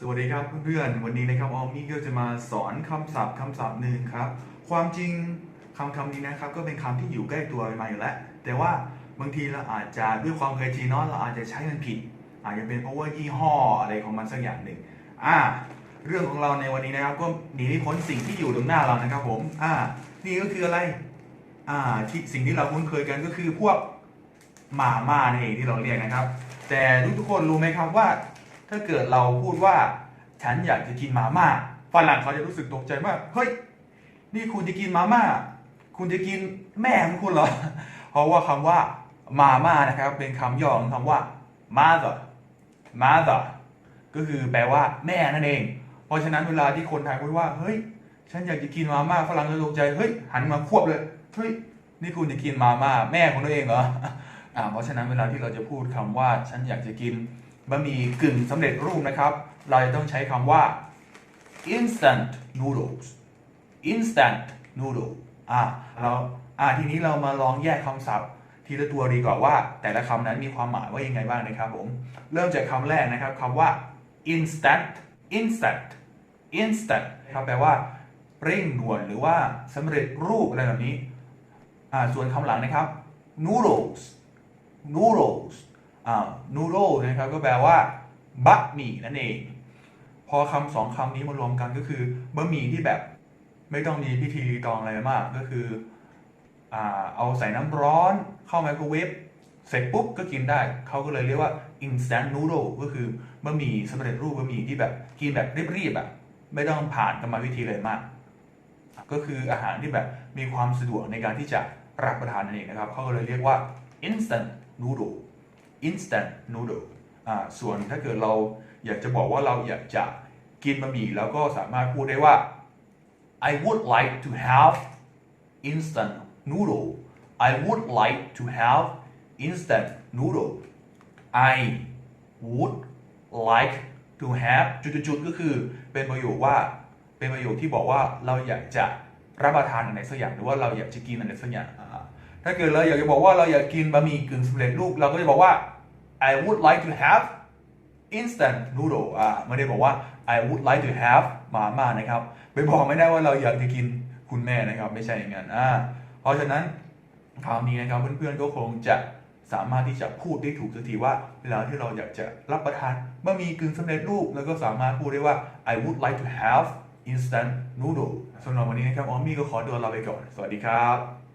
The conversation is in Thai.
สวัสดีครับเพื่อนๆ วันนี้นะครับออมมี่ก็จะมาสอนคำศัพท์คำศัพท์หนึ่งครับ ความจริงคำคำนี้นะครับก็เป็นคำที่อยู่ใกล้ตัวมาอยู่แล้ว แต่ว่าบางทีเราอาจจะด้วยความเคยชินเนาะเราอาจจะใช้มันผิด อาจจะเป็นเพราะว่ายี่ห้ออะไรของมันสักอย่างหนึ่งอ่าเรื่องของเราในวันนี้นะครับ ก็หนีไม่พ้นสิ่งที่อยู่ตรงหน้าเรานะครับผมอ่านี่ก็คืออะไรอ่าที่สิ่งที่เราคุ้นเคยกันก็คือพวกมาม่านั่นเองที่เราเรียกนะครับ แต่ทุกๆคนรู้ไหมครับว่า ถ้าเกิดเราพูดว่าฉันอยากจะกินมาม่าฝรั่งเขาจะรู้สึกตกใจมากเฮ้ย นี่คุณจะกินมาม่า คุณจะกินแม่ของคุณเหรอ เพราะว่าคำว่ามาม่านะครับ เป็นคำย่อของคำว่า mother mother ก็คือแปลว่าแม่นั่นเอง เพราะฉะนั้นเวลาที่คนไทยพูดว่า เฮ้ย ฉันอยากจะกินมาม่าฝรั่งจะตกใจ เฮ้ย หันมาควบเลย เฮ้ย นี่คุณจะกินมาม่าแม่ของตัวเองเหรอ อ่า เพราะฉะนั้นเวลาที่เราจะพูดคำว่า ฉันอยากจะกิน บะหมี่กึ่งสำเร็จรูปนะครับ เราจะต้องใช้คำว่า instant noodles instant noodle อ่าเราอ่าทีนี้เรามาลองแยกคำศัพท์ ทีละตัวดีกว่าว่า แต่ละคำนั้นมีความหมายว่ายังไงบ้างนะครับผม เริ่มจากคำแรกนะครับคำว่า instant instant instant ครับแปลว่า เร่งด่วนหรือว่าสำเร็จรูปอะไรแบบนี้อ่าส่วนคำหลังนะครับ noodles noodles อ่า noodle นะครับก็แปลว่าบะหมี่นั่นเอง พอคำสองคำนี้มารวมกันก็คือบะหมี่ที่แบบไม่ต้องมีพิธีรีตองอะไรมากก็คืออเอาใส่น้ำร้อนเข้าไมโครเวฟเสร็จปุ๊บก็กินได้ เขาก็เลยเรียกว่า instant noodle ก็คือบะหมี่สำเร็จรูปบะหมี่ที่แบบกินแบบรีบๆแบบไม่ต้องผ่านกรรมวิธีเลยมาก ก็คืออาหารที่แบบมีความสะดวกในการที่จะรับประทานนั่นเองนะครับ เขาก็เลยเรียกว่า instant noodle instant noodle อ่าส่วนถ้าเกิดเราอยากจะบอกว่าเราอยากจะกินบะหมี่แล้วก็สามารถพูดได้ว่า I would like to have instant noodle I would like to have instant noodle I would like to have จุดๆก็คือเป็นประโยคว่าเป็นประโยคที่บอกว่าเราอยากจะรับประทานอะไรสักอย่างหรือว่าเราอยากจะกินอะไรสักอย่างอ่า ถ้าเกิดเราอยากจะบอกว่าเราอยากกินบะหมี่กึ่งสำเร็จรูปเราก็จะบอกว่า I would like to have instant noodle อ่าไม่ได้บอกว่า I would like to have มาม่านะครับไปบอกไม่ได้ว่าเราอยากจะกินคุณแม่นะครับ ไม่ใช่อย่างนั้นอ่าเพราะฉะนั้นคราวนี้นะครับเพื่อนๆก็คงจะสามารถที่จะพูดได้ถูกสักทีว่าเวลาที่เราอยากจะรับประทานบะหมี่กึ่งสำเร็จรูปแล้วก็สามารถพูดได้ว่า I would like to have instant noodle สำหรับวันนี้นะครับออมมี่ก็ขอตัวลาไปก่อน สวัสดีครับ